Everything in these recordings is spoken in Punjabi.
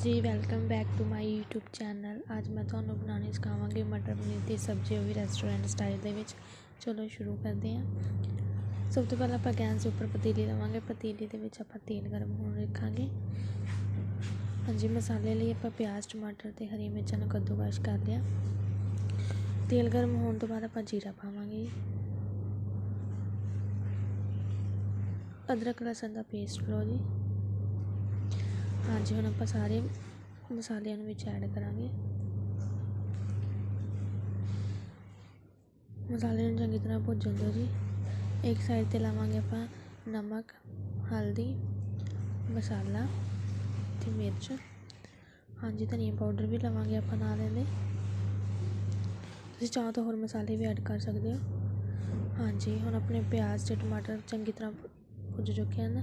ਜੀ welcome back to my YouTube channel ਅੱਜ ਮੈਂ ਤੁਹਾਨੂੰ ਬਣਾਉਣੀ ਸਿਖਾਵਾਂਗੀ ਮਟਰ ਪਨੀਰ ਦੀ ਸਬਜ਼ੀ ਉਹ ਵੀ ਰੈਸਟੋਰੈਂਟ ਸਟਾਈਲ ਦੇ ਵਿੱਚ। ਚਲੋ ਸ਼ੁਰੂ ਕਰਦੇ ਹਾਂ। ਸਭ ਤੋਂ ਪਹਿਲਾਂ ਆਪਾਂ ਗੈਸ ਦੇ ਉੱਪਰ ਪਤੀਲੀ ਲਵਾਂਗੇ। ਪਤੀਲੀ ਦੇ ਵਿੱਚ ਆਪਾਂ ਤੇਲ ਗਰਮ ਹੋਣ ਰੱਖਾਂਗੇ। ਹਾਂਜੀ, ਮਸਾਲੇ ਲਈ ਆਪਾਂ ਪਿਆਜ਼, ਟਮਾਟਰ ਤੇ ਹਰੀ ਮਿਰਚਾਂ ਨੂੰ ਕੱਦੂਕਸ਼ ਕਰ ਲਿਆ। ਤੇਲ ਗਰਮ ਹੋਣ ਤੋਂ ਬਾਅਦ ਆਪਾਂ ਜੀਰਾ ਪਾਵਾਂਗੇ। ਅਦਰਕ, ਲਸਣ ਦਾ ਪੇਸਟ ਲਓ ਜੀ। ਹਾਂਜੀ, ਹੁਣ ਆਪਾਂ ਸਾਰੇ ਮਸਾਲਿਆਂ ਨੂੰ ਵਿੱਚ ਐਡ ਕਰਾਂਗੇ। ਮਸਾਲੇ ਨੂੰ ਚੰਗੀ ਤਰ੍ਹਾਂ ਭੁੱਜਣ ਦਿਓ ਜੀ। ਇੱਕ ਸਾਈਡ ਤੇ ਲਾਵਾਂਗੇ ਆਪਾਂ ਨਮਕ, ਹਲਦੀ, ਮਸਾਲਾ ਤੇ ਮਿਰਚ। ਹਾਂਜੀ, ਧਨੀਆ ਪਾਊਡਰ ਵੀ ਲਵਾਂਗੇ ਆਪਾਂ ਨਾਲ ਇਹਦੇ। ਤੁਸੀਂ ਚਾਹੋ ਤਾਂ ਹੋਰ ਮਸਾਲੇ ਵੀ ਐਡ ਕਰ ਸਕਦੇ ਹੋ। ਹਾਂਜੀ, ਹੁਣ ਆਪਣੇ ਪਿਆਜ਼ ਤੇ ਟਮਾਟਰ ਚੰਗੀ ਤਰ੍ਹਾਂ ਭੁੱਜ ਚੁੱਕੇ ਹਨ।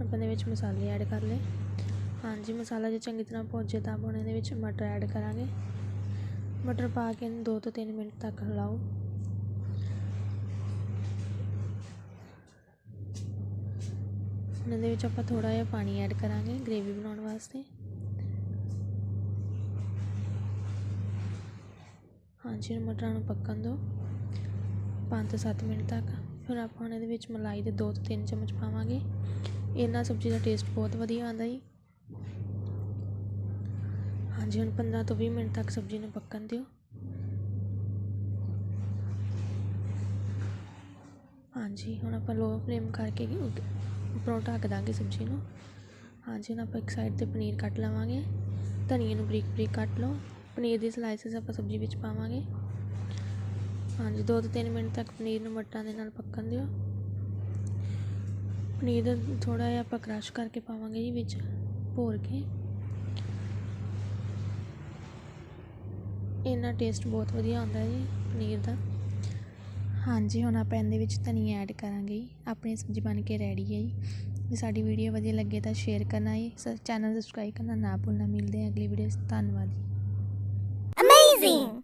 ਆਪਾਂ ਇਹਦੇ ਵਿੱਚ ਮਸਾਲੇ ਐਡ ਕਰ ਲਏ। ਹਾਂਜੀ, ਮਸਾਲਾ ਜੇ ਚੰਗੀ ਤਰ੍ਹਾਂ ਭੁੱਜੇ ਤਾਂ ਆਪਾਂ ਇਹਦੇ ਵਿੱਚ ਮਟਰ ਐਡ ਕਰਾਂਗੇ। ਮਟਰ ਪਾ ਕੇ ਇਹਨੂੰ 2 ਤੋਂ 3 ਮਿੰਟ ਤੱਕ ਹਿਲਾਓ ਹੁਣ ਇਹਦੇ ਵਿੱਚ ਆਪਾਂ ਥੋੜਾ ਜਿਹਾ ਪਾਣੀ ਐਡ ਕਰਾਂਗੇ ਗ੍ਰੇਵੀ ਬਣਾਉਣ ਵਾਸਤੇ। ਹਾਂਜੀ ਮਟਰਾਂ ਨੂੰ ਪੱਕਣ ਦਿਓ 5 ਤੋਂ 7 ਮਿੰਟ ਤੱਕ। ਫਿਰ ਆਪਾਂ ਹੁਣ ਇਹਦੇ ਵਿੱਚ ਮਲਾਈ ਦੇ 2 ਤੋਂ 3 ਚਮਚ ਪਾਵਾਂਗੇ। ਇਹਨਾਂ ਸਬਜ਼ੀ ਦਾ ਟੇਸਟ ਬਹੁਤ ਵਧੀਆ ਆਉਂਦਾ ਜੀ। ਹਾਂਜੀ, ਹੁਣ 15 ਤੋਂ 20 ਮਿੰਟ ਤੱਕ ਸਬਜ਼ੀ ਨੂੰ ਪੱਕਣ ਦਿਓ। ਹਾਂਜੀ, ਹੁਣ ਆਪਾਂ ਲੋ ਫਲੇਮ ਕਰਕੇ ਉੱਪਰੋਂ ਢੱਕ ਦਾਂਗੇ ਸਬਜ਼ੀ ਨੂੰ। ਹਾਂਜੀ, ਹੁਣ ਆਪਾਂ ਇੱਕ ਸਾਈਡ ਤੇ ਪਨੀਰ ਕੱਟ ਲਵਾਂਗੇ। ਧਨੀਏ ਨੂੰ ਬਰੀਕ ਬਰੀਕ ਕੱਟ ਲਓ। ਪਨੀਰ ਦੀ ਸਲਾਈਸਿਸ ਆਪਾਂ ਸਬਜ਼ੀ ਵਿੱਚ ਪਾਵਾਂਗੇ। ਹਾਂਜੀ 2 ਤੋਂ 3 ਮਿੰਟ ਤੱਕ ਪਨੀਰ ਨੂੰ ਮਟਰਾਂ ਦੇ ਨਾਲ ਪੱਕਣ ਦਿਓ। ਪਨੀਰ ਦਾ ਥੋੜਾ ਜਿਹਾ ਆਪਾਂ ਕ੍ਰਸ਼ ਕਰਕੇ ਪਾਵਾਂਗੇ ਜੀ ਵਿੱਚ। ਭੋਰ ਕੇ। ਇਹਨਾਂ ਟੇਸਟ ਬਹੁਤ ਵਧੀਆ ਆਉਂਦਾ ਜੀ ਪਨੀਰ ਦਾ। ਹਾਂਜੀ ਹੁਣ ਆਪਾਂ ਇਹਦੇ ਵਿੱਚ ਧਨੀਆ ਐਡ ਕਰਾਂਗੇ ਜੀ। ਆਪਣੀ ਸਬਜ਼ੀ ਬਣ ਕੇ ਰੈਡੀ ਹੈ ਜੀ। ਜੇ ਸਾਡੀ ਵੀਡੀਓ ਵਧੀਆ ਲੱਗੇ ਤਾਂ ਸ਼ੇਅਰ ਕਰਨਾ ਜੀ। ਚੈਨਲ ਸਬਸਕ੍ਰਾਈਬ ਕਰਨਾ ਨਾ ਭੁੱਲਣਾ। ਮਿਲਦੇ ਹਾਂ ਅਗਲੀ ਵੀਡੀਓ 'ਚ ਧੰਨਵਾਦ ਜੀ। Amazing!